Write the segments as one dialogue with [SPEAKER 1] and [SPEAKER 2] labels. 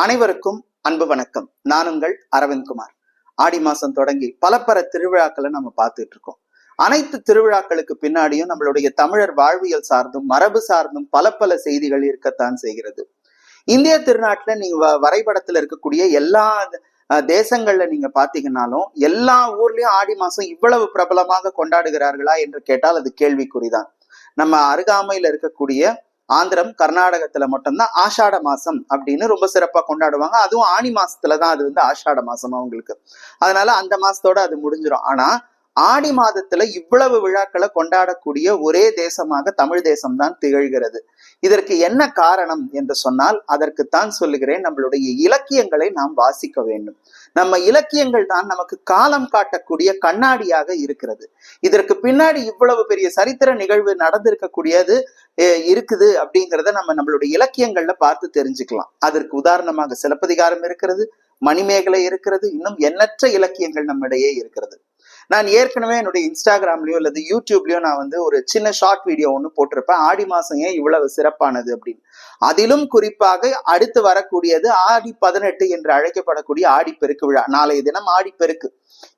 [SPEAKER 1] அனைவருக்கும் அன்பு வணக்கம். நான் உங்கள் அரவிந்த்குமார் ஆடி மாசம் தொடங்கி பல பல திருவிழாக்களை நம்ம பார்த்துட்டு இருக்கோம். அனைத்து திருவிழாக்களுக்கு பின்னாடியும் நம்மளுடைய தமிழர் வாழ்வியல் சார்ந்தும் மரபு சார்ந்தும் பல பல செய்திகள் இருக்கத்தான் செய்கிறது. இந்திய திருநாட்டுல நீங்க வ- வரைபடத்துல இருக்கக்கூடிய எல்லா அஹ், தேசங்கள்ல நீங்க பாத்தீங்கன்னாலும் எல்லா ஊர்லயும் ஆடி மாசம் இவ்வளவு பிரபலமாக கொண்டாடுகிறார்களா என்று கேட்டால் அது கேள்விக்குறிதான். நம்ம அருகாமையில இருக்கக்கூடிய ஆந்திரம் கர்நாடகத்துல மட்டும்தான் ஆஷாட மாசம் அப்படின்னு ரொம்ப சிறப்பா கொண்டாடுவாங்க. அதுவும் ஆணி மாசத்துல தான் அது வந்து ஆஷாட மாசம் அவங்களுக்கு. அதனால அந்த மாசத்தோட அது முடிஞ்சிடும் ஆனா ஆடி மாதத்துல இவ்வளவு விழாக்களை கொண்டாடக்கூடிய ஒரே தேசமாக தமிழ் தேசம் தான் திகழ்கிறது. இதற்கு என்ன காரணம் என்று சொன்னால் அதற்குத்தான் சொல்லுகிறேன் நம்மளுடைய இலக்கியங்களை நாம் வாசிக்க வேண்டும். நம்ம இலக்கியங்கள் தான் நமக்கு காலம் காட்டக்கூடிய கண்ணாடியாக இருக்கிறது. இதற்கு பின்னாடி இவ்வளவு பெரிய சரித்திர நிகழ்வு நடந்திருக்கக்கூடியது அஹ் இருக்குது அப்படிங்கிறத நம்ம நம்மளுடைய இலக்கியங்கள்ல பார்த்து தெரிஞ்சுக்கலாம். அதற்கு உதாரணமாக சிலப்பதிகாரம் இருக்கிறது மணிமேகலை இருக்கிறது இன்னும் எண்ணற்ற இலக்கியங்கள் நம்மிடையே இருக்கிறது. நான் ஏற்கனவே என்னுடைய இன்ஸ்டாகிராம்லயோ அல்லது யூடியூப்லயோ நான் வந்து ஒரு சின்ன ஷார்ட் வீடியோ ஒன்று போட்டிருப்பேன். ஆடி மாசம் ஏன் இவ்வளவு சிறப்பானது அப்படின்னு. அதிலும் குறிப்பாக அடுத்து வரக்கூடியது ஆடி பதினெட்டு என்று அழைக்கப்படக்கூடிய ஆடிப்பெருக்கு விழா. நாளைய தினம் ஆடிப்பெருக்கு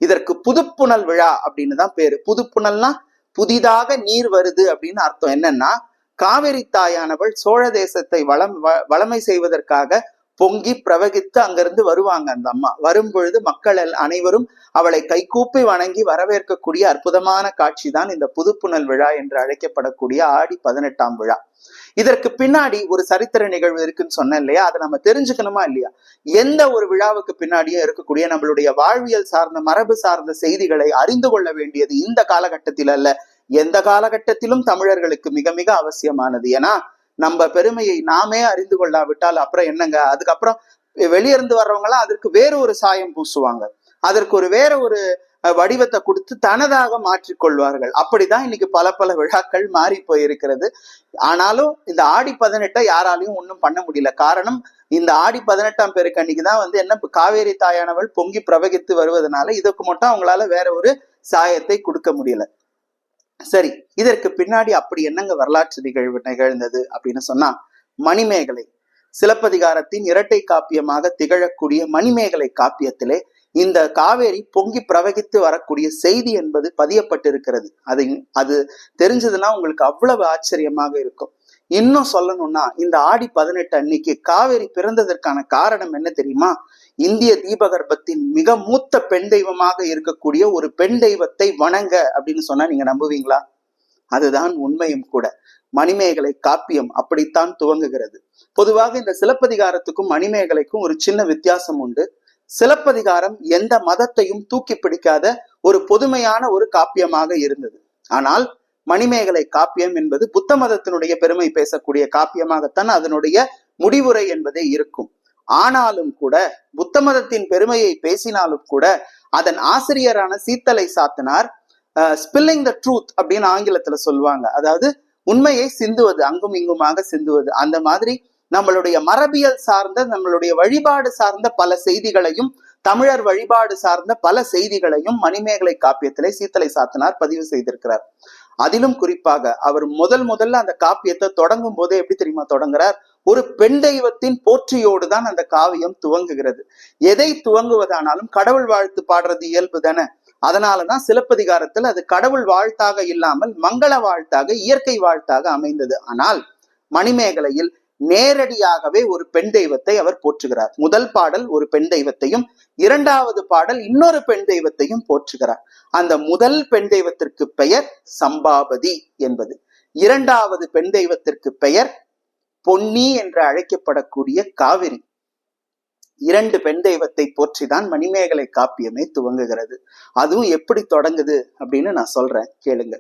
[SPEAKER 1] இதற்கு புதுப்புணல் விழா அப்படின்னு தான் பேரு. புதுப்புணல்னா புதிதாக நீர் வருது அப்படின்னு அர்த்தம் என்னன்னா காவிரி தாயானவள் சோழ தேசத்தை வளம் வ- வளமை செய்வதற்காக பொங்கி பிரவகித்து அங்கிருந்து வருவாங்க அந்த அம்மா. வரும் பொழுது மக்கள் அனைவரும் அவளை கைகூப்பி வணங்கி வரவேற்கக்கூடிய அற்புதமான காட்சி தான் இந்த புதுப்புணல் விழா என்று அழைக்கப்படக்கூடிய ஆடி பதினெட்டாம் விழா. இதற்கு பின்னாடி ஒரு சரித்திர நிகழ்வு இருக்குன்னு சொன்னேன் இல்லையா? அதை நம்ம தெரிஞ்சுக்கணுமா இல்லையா? எந்த ஒரு விழாவுக்கு பின்னாடியும் இருக்கக்கூடிய நம்மளுடைய வாழ்வியல் சார்ந்த மரபு சார்ந்த செய்திகளை அறிந்து கொள்ள வேண்டியது இந்த காலகட்டத்தில் அல்ல எந்த காலகட்டத்திலும் தமிழர்களுக்கு மிக மிக அவசியமானது. ஏன்னா நம்ம பெருமையை நாமே அறிந்து கொள்ளாவிட்டால் அப்புறம் என்னங்க? அதுக்கப்புறம் வெளியிருந்து வர்றவங்களாம் அதற்கு வேற ஒரு சாயம் பூசுவாங்க. அதற்கு ஒரு வேற ஒரு வடிவத்தை கொடுத்து தனதாக மாற்றிக்கொள்வார்கள் அப்படிதான் இன்னைக்கு பல பல விழாக்கள் மாறி போயிருக்கிறது. ஆனாலும் இந்த ஆடி பதினெட்டை யாராலையும் ஒன்றும் பண்ண முடியல. காரணம் இந்த ஆடி பதினெட்டாம் பேருக்கு அன்னைக்கு தான் வந்து என்ன காவேரி தாயானவள் பொங்கி பிரவகித்து வருவதனால இதுக்கு மட்டும் அவங்களால வேற ஒரு சாயத்தை கொடுக்க முடியல. சரி இதற்கு பின்னாடி அப்படி என்னங்க வரலாற்று நிகழ்வு நிகழ்ந்தது அப்படின்னு சொன்னா மணிமேகலை. சிலப்பதிகாரத்தின் இரட்டை காப்பியமாக திகழக்கூடிய மணிமேகலை காப்பியத்திலே இந்த காவேரி பொங்கி பிரவகித்து வரக்கூடிய செய்தி என்பது பதியப்பட்டிருக்கிறது. அது அது தெரிஞ்சதுன்னா உங்களுக்கு அவ்வளவு ஆச்சரியமாக இருக்கும். இன்னும் சொல்லணும்னா இந்த ஆடி பதினெட்டு அன்னைக்கு காவேரி பிறந்ததற்கான காரணம் என்ன தெரியுமா? இந்திய தீபகற்பத்தின் மிக மூத்த பெண் தெய்வமாக இருக்கக்கூடிய ஒரு பெண் தெய்வத்தை வணங்க அப்படின்னு சொன்னா நீங்க நம்புவீங்களா? அதுதான் உண்மையும் கூட. மணிமேகலை காப்பியம் அப்படித்தான் துவங்குகிறது. பொதுவாக இந்த சிலப்பதிகாரத்துக்கும் மணிமேகலைக்கும் ஒரு சின்ன வித்தியாசம் உண்டு. சிலப்பதிகாரம் எந்த மதத்தையும் தூக்கி பிடிக்காத ஒரு பொதுமையான ஒரு காப்பியமாக இருந்தது. ஆனால் மணிமேகலை காப்பியம் என்பது புத்த மதத்தினுடைய பெருமை பேசக்கூடிய காப்பியமாகத்தான் அதனுடைய முடிவுரை என்பதே இருக்கும். ஆனாலும் கூட புத்த மதத்தின் பெருமையை பேசினாலும் கூட அதன் ஆசிரியரான Seethalai Sathanar spilling the truth அப்படின்னு ஆங்கிலத்துல சொல்லுவாங்க. அதாவது உண்மையை சிந்துவது அங்கும் இங்குமாக சிந்துவது. அந்த மாதிரி நம்மளுடைய மரபியல் சார்ந்த நம்மளுடைய வழிபாடு சார்ந்த பல செய்திகளையும் தமிழர் வழிபாடு சார்ந்த பல செய்திகளையும் மணிமேகலை காப்பியத்திலே சீத்தலை சாத்தனார் பதிவு செய்திருக்கிறார். அதிலும் குறிப்பாக அவர் முதல் முதல்ல அந்த காப்பியத்தை தொடங்கும் போதே எப்படி தெரியுமா தொடங்குறார்? ஒரு பெண் தெய்வத்தின் போற்றியோடு தான் அந்த காவியம் துவங்குகிறது. எதை துவங்குவதானாலும் கடவுள் வாழ்த்து பாடுறது இயல்பு தானே. அதனாலதான் சிலப்பதிகாரத்தில் அது கடவுள் வாழ்த்தாக இல்லாமல் மங்கள வாழ்த்தாக இயற்கை வாழ்த்தாக அமைந்தது. ஆனால் மணிமேகலையில் நேரடியாகவே ஒரு பெண் தெய்வத்தை அவர் போற்றுகிறார். முதல் பாடல் ஒரு பெண் தெய்வத்தையும் இரண்டாவது பாடல் இன்னொரு பெண் தெய்வத்தையும் போற்றுகிறார். அந்த முதல் பெண் தெய்வத்திற்கு பெயர் சம்பாபதி என்பது. இரண்டாவது பெண் தெய்வத்திற்கு பெயர் பொன்னி என்று அழைக்கப்படக்கூடிய காவிரி. இரண்டு பெண் தெய்வத்தை போற்றிதான் மணிமேகலை காப்பியமே துவங்குகிறது. அதுவும் எப்படி தொடங்குது அப்படின்னு நான் சொல்றேன். கேளுங்க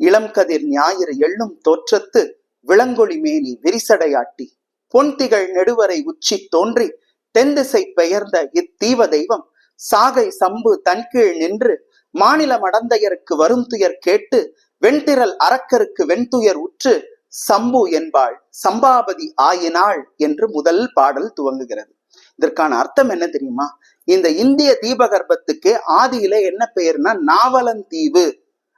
[SPEAKER 1] இளம் கதிர் ஞாயிறு எள்ளும் தோற்றத்து விளங்கொளி மேனி விரிசடையாட்டி பொன்திகள் நெடுவரை உச்சி தோன்றி தென்திசை பெயர்ந்த இத்தீவ தெய்வம் சாகை சம்பு தன்கீழ் நின்று மாநில மடந்தையருக்கு வரும் துயர் கேட்டு வெண்திரல் அரக்கருக்கு வெண்துயர் உற்று சம்பு என்பாள் சம்பாபதி ஆயினாள் என்று முதல் பாடல் துவங்குகிறது. இதற்கான அர்த்தம் என்ன தெரியுமா? இந்த இந்திய தீபகற்பத்துக்கு ஆதியில என்ன பெயர்னா நாவலந்தீவு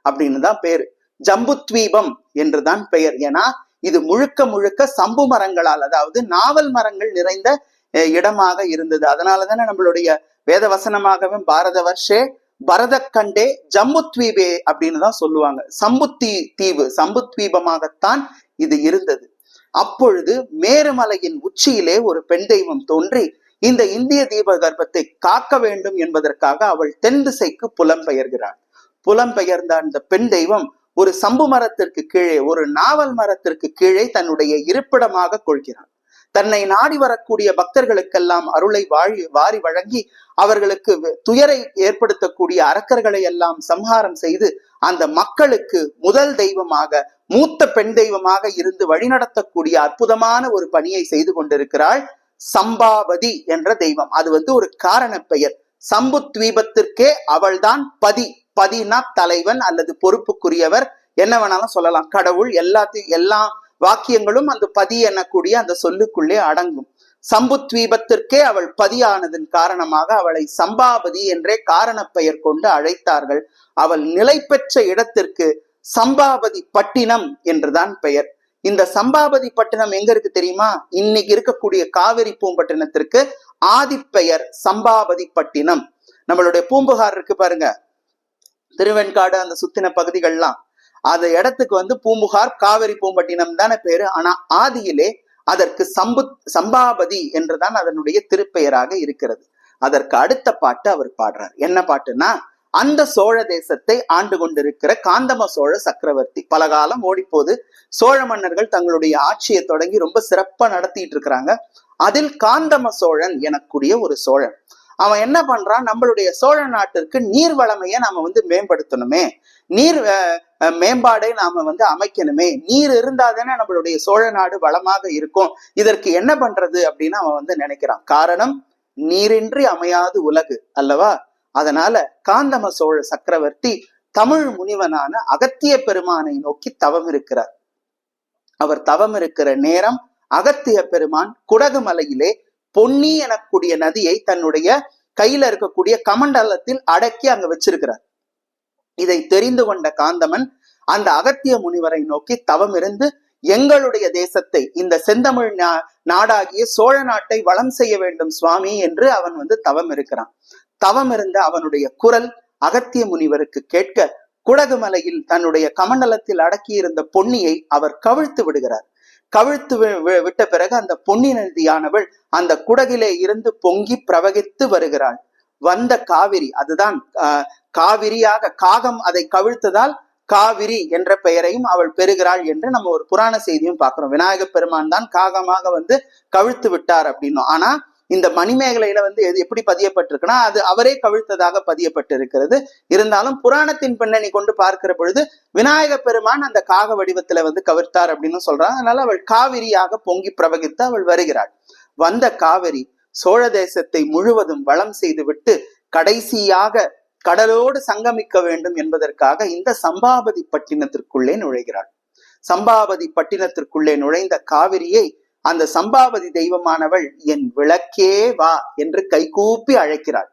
[SPEAKER 1] அப்படின்னு தான் பேரு. ஜம்புத்வீபம் என்றுதான் பெயர். ஏன்னா இது முழுக்க முழுக்க சம்பு மரங்களால் அதாவது நாவல் மரங்கள் நிறைந்த இடமாக இருந்தது. அதனால தானே நம்மளுடைய வேத வசனமாகவே பாரத வர்ஷே பரதக்கண்டே ஜம்மு தீபே அப்படின்னு தான் சொல்லுவாங்க. சம்புத்தி தீவு சம்புத்வீபமாகத்தான் இது இருந்தது. அப்பொழுது மேருமலையின் உச்சியிலே ஒரு பெண் தெய்வம் தோன்றி இந்த இந்திய தீப கர்ப்பத்தை காக்க வேண்டும் என்பதற்காக அவள் தென் திசைக்கு புலம்பெயர்கிறாள். புலம்பெயர்ந்த அந்த பெண் தெய்வம் ஒரு சம்பு மரத்திற்கு கீழே ஒரு நாவல் மரத்திற்கு கீழே தன்னுடைய இருப்பிடமாக கொள்கிறான் தன்னை நாடி வரக்கூடிய பக்தர்களுக்கெல்லாம் அருளை வாழி வாரி வழங்கி அவர்களுக்கு துயரை ஏற்படுத்தக்கூடிய அரக்கர்களை எல்லாம் சம்ஹாரம் செய்து அந்த மக்களுக்கு முதல் தெய்வமாக மூத்த பெண் தெய்வமாக இருந்து வழிநடத்தக்கூடிய அற்புதமான ஒரு பணியை செய்து கொண்டிருக்கிறாள் சம்பாவதி என்ற தெய்வம். அது வந்து ஒரு காரண பெயர். சம்பு தீபத்திற்கே அவள்தான் பதி. பதினா தலைவன் அல்லது பொறுப்புக்குரியவர். என்ன வேணாலும் சொல்லலாம். கடவுள் எல்லாத்தையும் எல்லா வாக்கியங்களும் அந்த பதி எனக்கூடிய அந்த சொல்லுக்குள்ளே அடங்கும். சம்புத்வீபத்திற்கே அவள் பதியானதன் காரணமாக அவளை சம்பாபதி என்றே காரண பெயர் கொண்டு அழைத்தார்கள். அவள் நிலை பெற்ற இடத்திற்கு சம்பாபதி பட்டினம் என்றுதான் பெயர். இந்த சம்பாபதி பட்டினம் எங்க இருக்கு தெரியுமா? இன்னைக்கு இருக்கக்கூடிய காவிரி பூம்பட்டினத்திற்கு ஆதிப்பெயர் சம்பாபதி பட்டினம். நம்மளுடைய பூம்புகார் இருக்கு பாருங்க. திருவெண்காடு அந்த சுத்தின பகுதிகள்லாம். அந்த இடத்துக்கு வந்து பூம்புகார் காவிரி பூம்பட்டினம் தானே பேரு. ஆனா ஆதியிலே அதற்கு சம்பு சம்பாபதி என்றுதான் அதனுடைய திருப்பெயராக இருக்கிறது. அதற்கு அடுத்த பாட்டு அவர் பாடுறார். என்ன பாட்டுன்னா அந்த சோழ தேசத்தை ஆண்டு கொண்டிருக்கிற காந்தம சோழ சக்கரவர்த்தி. பல காலம் ஓடிப்போது சோழ மன்னர்கள் தங்களுடைய ஆட்சியை தொடங்கி ரொம்ப சிறப்பா நடத்திட்டு இருக்கிறாங்க. அதில் காந்தம சோழன் எனக்கூடிய ஒரு சோழன். அவன் என்ன பண்றான்? நம்மளுடைய சோழ நாட்டிற்கு நீர் வளமையை நாம வந்து மேம்படுத்தணுமே. நீர் மேம்பாடை நாம வந்து அமைக்கணுமே. நீர் இருந்தாதானே நம்மளுடைய சோழ நாடு வளமாக இருக்கும். இதற்கு என்ன பண்றது அப்படின்னு அவன் வந்து நினைக்கிறான். காரணம் நீரின்றி அமையாது உலகு அல்லவா? அதனால காந்தம சோழ சக்கரவர்த்தி தமிழ் முனிவனான அகத்திய பெருமானை நோக்கி தவம் இருக்கிறார். அவர் தவம் இருக்கிற நேரம் அகத்திய பெருமான் குடகு மலையிலே பொன்னி எனக்கூடிய நதியை தன்னுடைய கையில இருக்கக்கூடிய கமண்டலத்தில் அடக்கி அங்க வச்சிருக்கிறார். இதை தெரிந்து கொண்ட காந்தமன் அந்த அகத்திய முனிவரை நோக்கி தவம் இருந்து எங்களுடைய தேசத்தை இந்த செந்தமிழ் நா- நாடாகிய சோழ நாட்டை வளம் செய்ய வேண்டும் சுவாமி என்று அவன் வந்து தவம் இருக்கிறான் தவம் இருந்த அவனுடைய குரல் அகத்திய முனிவருக்கு கேட்க குடகு மலையில் தன்னுடைய கமண்டலத்தில் அடக்கியிருந்த பொன்னியை அவர் கவிழ்த்து விடுகிறார். கவிழ்த்து வி- விட்ட பிறகு அந்த பொன்னி நதியானவள் அந்த குடகிலே இருந்து பொங்கி பிரவகித்து வருகிறாள். வந்த காவிரி அதுதான் ஆஹ், காவிரியாக காகம் அதை கவிழ்த்ததால் காவிரி என்ற பெயரையும் அவள் பெறுகிறாள் என்று நம்ம ஒரு புராண செய்தியும் பார்க்கிறோம். விநாயக பெருமான் தான் காகமாக வந்து கவிழ்த்து விட்டார் அப்படின்னும் ஆனா இந்த மணிமேகலையில வந்து எது எப்படி பதியப்பட்டிருக்குன்னா அது அவரே கவிழ்த்ததாக பதியப்பட்டிருக்கிறது. இருந்தாலும் புராணத்தின் பின்னணி கொண்டு பார்க்கிற பொழுது விநாயக பெருமான் அந்த காக வடிவத்துல வந்து கவிர்த்தார் அப்படின்னு சொல்றாங்க. அதனால அவள் காவிரியாக பொங்கி பிரவகித்து அவள் வருகிறாள். வந்த காவிரி சோழ தேசத்தை முழுவதும் வளம் செய்துவிட்டு கடைசியாக கடலோடு சங்கமிக்க வேண்டும் என்பதற்காக இந்த சம்பாபதி பட்டினத்திற்குள்ளே நுழைகிறாள். சம்பாபதி பட்டினத்திற்குள்ளே நுழைந்த காவிரியை அந்த சம்பாபதி தெய்வமானவள் என் விளக்கே வா என்று கைகூப்பி அழைக்கிறாள்.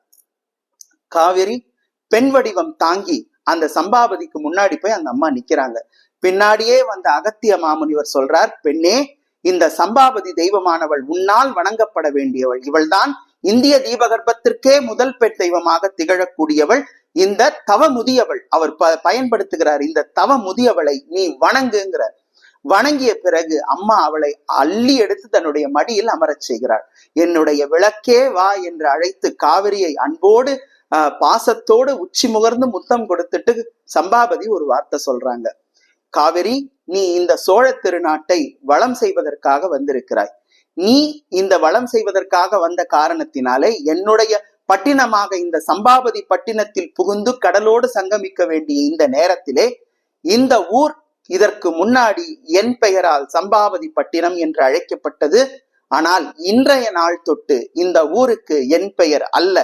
[SPEAKER 1] காவிரி பெண் வடிவம் தாங்கி அந்த சம்பாபதிக்கு முன்னாடி போய் அந்த அம்மா நிக்கிறாங்க. பின்னாடியே வந்த அகத்திய மாமுனிவர் சொல்றார் பெண்ணே இந்த சம்பாபதி தெய்வமானவள் உன்னால் வணங்கப்பட வேண்டியவள். இவள்தான் இந்திய தீபகற்பத்திற்கே முதல் பெண் தெய்வமாக திகழக்கூடியவள். இந்த தவ முதியவள் அவர் ப- பயன்படுத்துகிறார் இந்த தவ முதியவளை நீ வணங்குங்கிறார் வணங்கிய பிறகு அம்மா அவளை அள்ளி எடுத்து தன்னுடைய மடியில் அமரச் செய்கிறாள். என்னுடைய விளக்கே வா என்று அழைத்து காவிரியை அன்போடு பாசத்தோடு உச்சி முகர்ந்து முத்தம் கொடுத்துட்டு சம்பாபதி ஒரு வார்த்தை சொல்றாங்க. காவிரி நீ இந்த சோழ திருநாட்டை வளம் செய்வதற்காக வந்திருக்கிறாய். நீ இந்த வளம் செய்வதற்காக வந்த காரணத்தினாலே என்னுடைய பட்டினமாக இந்த சம்பாபதி பட்டினத்தில் புகுந்து கடலோடு சங்கமிக்க வேண்டிய இந்த நேரத்திலே இந்த ஊர் இதற்கு முன்னாடி என் பெயரால் சம்பாவதி பட்டினம் என்று அழைக்கப்பட்டது. ஆனால் இன்றைய நாள் தொட்டு இந்த ஊருக்கு என் பெயர் அல்ல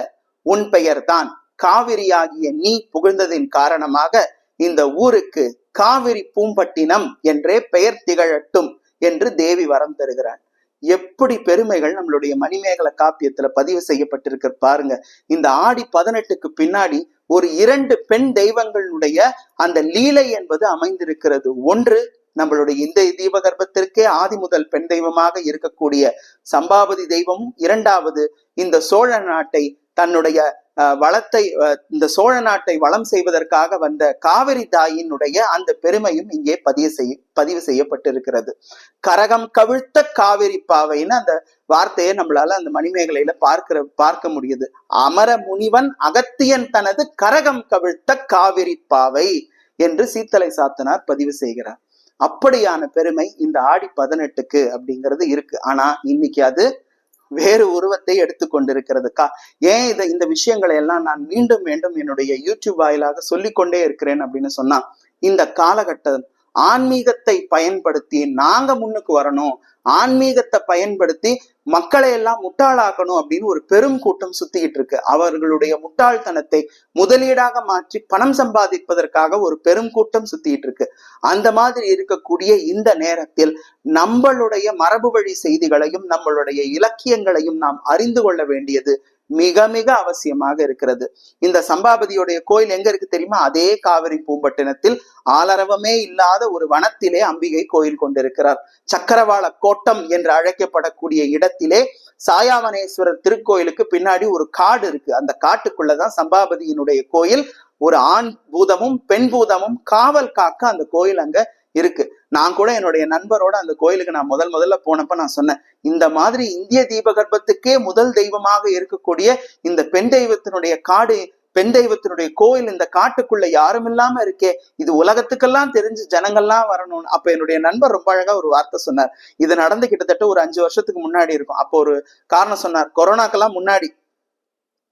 [SPEAKER 1] உன் பெயர்தான் காவிரியாகிய நீ புகழ்ந்ததின் காரணமாக இந்த ஊருக்கு காவிரி பூம்பட்டினம் என்றே பெயர் திகழட்டும் என்று தேவி வரம் தருகிறார் எப்படி பெருமைகள் நம்மளுடைய மணிமேகல காப்பியத்துல பதிவு செய்யப்பட்டிருக்க பாருங்க. இந்த ஆடி பதினெட்டுக்கு பின்னாடி ஒரு இரண்டு பெண் தெய்வங்களுடைய அந்த லீலை என்பது அமைந்திருக்கிறது. ஒன்று நம்மளுடைய இந்த தீபகற்பத்திற்கே ஆதி முதல் பெண் தெய்வமாக இருக்கக்கூடிய சம்பாபதி தெய்வமும் இரண்டாவது இந்த சோழ நாட்டை தன்னுடைய வளத்தை இந்த சோழ நாட்டை வளம் செய்வதற்காக வந்த காவிரி தாயினுடைய அந்த பெருமையும் இங்கே பதிவு செய்ய பதிவு செய்யப்பட்டிருக்கிறது. கரகம் கவிழ்த்த காவிரி பாவைன்னு அந்த வார்த்தையை நம்மளால அந்த மணிமேகலையில பார்க்கிற பார்க்க முடியுது. அமர முனிவன் அகத்தியன் தனது கரகம் கவிழ்த்த காவிரி பாவை என்று சீத்தலை சாத்தனார் பதிவு செய்கிறார். அப்படியான பெருமை இந்த ஆடி பதினெட்டுக்கு அப்படிங்கிறது இருக்கு. ஆனா இன்னைக்கு அது வேறு உருவத்தை எடுத்து கொண்டிருக்கிறதுக்கா ஏன் இதை இந்த விஷயங்களை எல்லாம் நான் மீண்டும் மீண்டும் என்னுடைய யூடியூப் வாயிலாக சொல்லிக்கொண்டே இருக்கிறேன் அப்படின்னு சொன்னா இந்த காலகட்டம் ஆன்மீகத்தை பயன்படுத்தி நாங்க முன்னுக்கு வரணும். ஆன்மீகத்தை பயன்படுத்தி மக்களை எல்லாம் முட்டாளாக்கணும் அப்படின்னு ஒரு பெரும் கூட்டம் சுத்திக்கிட்டு இருக்கு. அவர்களுடைய முட்டாள்தனத்தை முதலீடாக மாற்றி பணம் சம்பாதிப்பதற்காக ஒரு பெரும் கூட்டம் சுத்திட்டு இருக்கு. அந்த மாதிரி இருக்கக்கூடிய இந்த நேரத்தில் நம்மளுடைய மரபு வழி செய்திகளையும் நம்மளுடைய இலக்கியங்களையும் நாம் அறிந்து கொள்ள வேண்டியது மிக மிக அவசியமாக இருக்கிறது. இந்த சம்பாபதியுடைய கோயில் எங்க இருக்கு தெரியுமா? அதே காவிரி பூம்பட்டினத்தில் ஆலரவமே இல்லாத ஒரு வனத்திலே அம்பிகை கோயில் கொண்டிருக்கிறார். சக்கரவாள கோட்டம் என்று அழைக்கப்படக்கூடிய இடத்திலே சாயாவனேஸ்வரர் திருக்கோயிலுக்கு பின்னாடி ஒரு காடு இருக்கு. அந்த காட்டுக்குள்ளதான் சம்பாபதியினுடைய கோயில். ஒரு ஆண் பூதமும் பெண் பூதமும் காவல் காக்க அந்த கோயில் அங்க இருக்கு. நான் கூட என்னுடைய நண்பரோட அந்த கோயிலுக்கு நான் முதல் முதல்ல போனப்ப நான் சொன்னேன் இந்த மாதிரி இந்திய தீபகற்பத்துக்கே முதல் தெய்வமாக இருக்கக்கூடிய இந்த பெண் தெய்வத்தினுடைய காடு பெண் தெய்வத்தினுடைய கோயில் இந்த காட்டுக்குள்ள யாரும் இல்லாம இருக்கே இது உலகத்துக்கெல்லாம் தெரிஞ்சு ஜனங்கள்லாம் வரணும்னு. அப்ப என்னுடைய நண்பர் ரொம்ப அழகா ஒரு வார்த்தை சொன்னார். இது நடந்து கிட்டத்தட்ட ஒரு அஞ்சு வருஷத்துக்கு முன்னாடி இருக்கும். அப்போ ஒரு காரணம் சொன்னார். கொரோனாக்கெல்லாம் முன்னாடி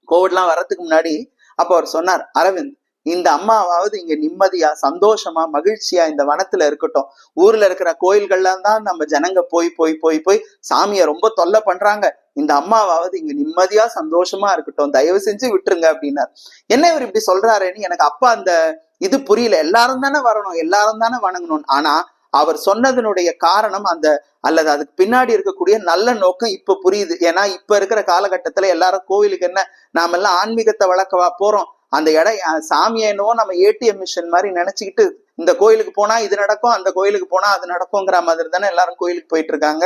[SPEAKER 1] கோவிட்லாம் வர்றதுக்கு முன்னாடி அப்போ அவர் சொன்னார் அரவிந்த் இந்த அம்மாவாவது இங்க நிம்மதியா சந்தோஷமா மகிழ்ச்சியா இந்த வனத்துல இருக்கட்டும். ஊர்ல இருக்கிற கோயில்கள்லாம் தான் நம்ம ஜனங்க போய் போய் போய் போய் சாமியை ரொம்ப தொல்லை பண்றாங்க. இந்த அம்மாவாவது இங்க நிம்மதியா சந்தோஷமா இருக்கட்டும். தயவு செஞ்சு விட்டுருங்க அப்படின்னார். என்ன இவர் இப்படி சொல்றாருன்னு எனக்கு அப்ப அந்த இது புரியல. எல்லாரும் தானே வரணும் எல்லாரும் தானே வணங்கணும் ஆனா அவர் சொன்னதனுடைய காரணம் அந்த அல்லது அதுக்கு பின்னாடி இருக்கக்கூடிய நல்ல நோக்கம் இப்ப புரியுது. ஏன்னா இப்ப இருக்கிற காலகட்டத்துல எல்லாரும் கோவிலுக்கு என்ன நாம எல்லாம் ஆன்மீகத்தை வளர்க்கவா போறோம். அந்த இடம் சாமியை என்னவோ நம்ம ஏடிஎம் மிஷின் மாதிரி நினைச்சுக்கிட்டு இந்த கோயிலுக்கு போனா இது நடக்கும் அந்த கோயிலுக்கு போனா அது நடக்குங்கிற மாதிரி தானே எல்லாரும் கோயிலுக்கு போயிட்டு இருக்காங்க.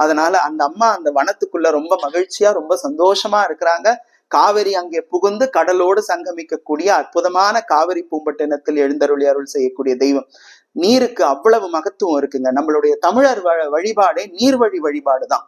[SPEAKER 1] அதனால அந்த அம்மா அந்த வனத்துக்குள்ள ரொம்ப மகிழ்ச்சியா ரொம்ப சந்தோஷமா இருக்கிறாங்க. காவிரி அங்கே புகுந்து கடலோடு சங்கமிக்கக்கூடிய அற்புதமான காவிரி பூம்பட்டினத்தில் எழுந்தருளி அருள் செய்யக்கூடிய தெய்வம். நீருக்கு அவ்வளவு மகத்துவம் இருக்குங்க. நம்மளுடைய தமிழர் வழிபாடே நீர்வழி வழிபாடு தான்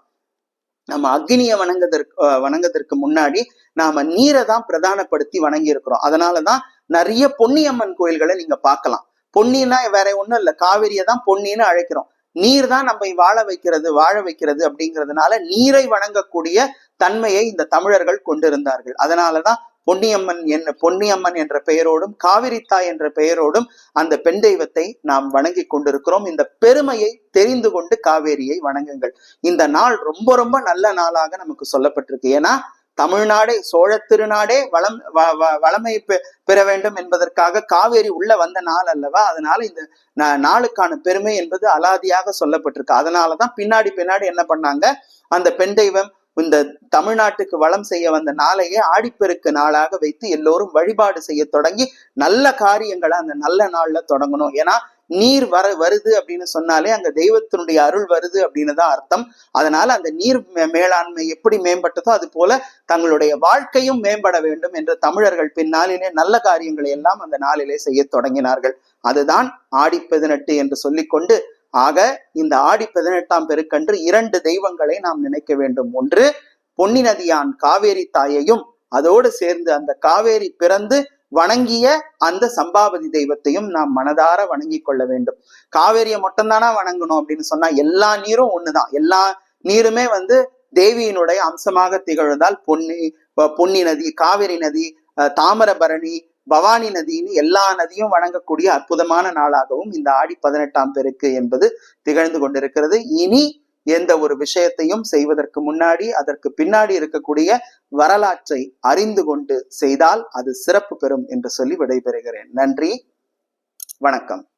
[SPEAKER 1] நம்ம அக்னியை வணங்குவதற்கு அஹ் வணங்குவதற்கு முன்னாடி நாம நீரை தான் பிரதானப்படுத்தி வணங்கி இருக்கிறோம் அதனாலதான் நிறைய பொன்னியம்மன் கோயில்களை நீங்க பார்க்கலாம். பொன்னின்னா வேற ஒண்ணும் இல்ல. காவிரியை தான் பொன்னின்னு அழைக்கிறோம். நீர் தான் நம்ம வாழ வைக்கிறது வாழ வைக்கிறது அப்படிங்கிறதுனால நீரை வணங்கக்கூடிய தன்மையை இந்த தமிழர்கள் கொண்டிருந்தார்கள். அதனாலதான் பொன்னியம்மன் என்ன பொன்னியம்மன் என்ற பெயரோடும் காவிரித்தாய் என்ற பெயரோடும் அந்த பெண் தெய்வத்தை நாம் வணங்கி கொண்டிருக்கிறோம். இந்த பெருமையை தெரிந்து கொண்டு காவேரியை வணங்குங்கள். இந்த நாள் ரொம்ப ரொம்ப நல்ல நாளாக நமக்கு சொல்லப்பட்டிருக்கு. ஏன்னா தமிழ்நாடே சோழ திருநாடே வளம் வ- வ- வளமை பெ- பெற வேண்டும் என்பதற்காக காவேரி உள்ள வந்த நாள் அல்லவா? அதனால இந்த நாளுக்கான பெருமை என்பது அலாதியாக சொல்லப்பட்டிருக்கு. அதனாலதான் பின்னாடி பின்னாடி என்ன பண்ணாங்க? அந்த பெண் தெய்வம் இந்த தமிழ்நாட்டுக்கு வளம் செய்ய வந்த நாளையே ஆடிப்பெருக்கு நாளாக வைத்து எல்லோரும் வழிபாடு செய்ய தொடங்கி நல்ல காரியங்களை அந்த நல்ல நாள்ல தொடங்கணும். ஏன்னா நீர் வர வருது அப்படின்னு சொன்னாலே அங்க தெய்வத்தினுடைய அருள் வருது அப்படின்னு தான் அர்த்தம். அதனால அந்த நீர் மே- மேலாண்மை எப்படி மேம்பட்டதோ அது போல தங்களுடைய வாழ்க்கையும் மேம்பட வேண்டும் என்று தமிழர்கள் பின்னாளிலே நல்ல காரியங்களை எல்லாம் அந்த நாளிலே செய்ய தொடங்கினார்கள். அதுதான் ஆடிப்பதினெட்டு என்று சொல்லிக்கொண்டு ஆக இந்த ஆடி பதினெட்டாம் பெருக்கன்று இரண்டு தெய்வங்களை நாம் நினைக்க வேண்டும். ஒன்று பொன்னி நதியான் காவேரி தாயையும் அதோடு சேர்ந்து அந்த காவேரி பிறந்து வணங்கிய அந்த சம்பாவதி தெய்வத்தையும் நாம் மனதார வணங்கி கொள்ள வேண்டும். காவேரியை மட்டும்தானா வணங்கணும் அப்படின்னு சொன்னா எல்லா நீரும் ஒண்ணுதான். எல்லா நீருமே வந்து தேவியினுடைய அம்சமாக திகழ்வதால் பொன்னி பொன்னி நதி காவிரி நதி அஹ் தாமிரபரணி பவானி நதின்னு எல்லா நதியும் வணங்கக்கூடிய அற்புதமான நாளாகவும் இந்த ஆடி பதினெட்டாம் பெருக்கு என்பது திகழ்ந்து கொண்டிருக்கிறது. இனி எந்த ஒரு விஷயத்தையும் செய்வதற்கு முன்னாடி அதற்கு பின்னாடி இருக்கக்கூடிய வரலாற்றை அறிந்து கொண்டு செய்தால் அது சிறப்பு பெறும் என்று சொல்லி விடைபெறுகிறேன். நன்றி. வணக்கம்.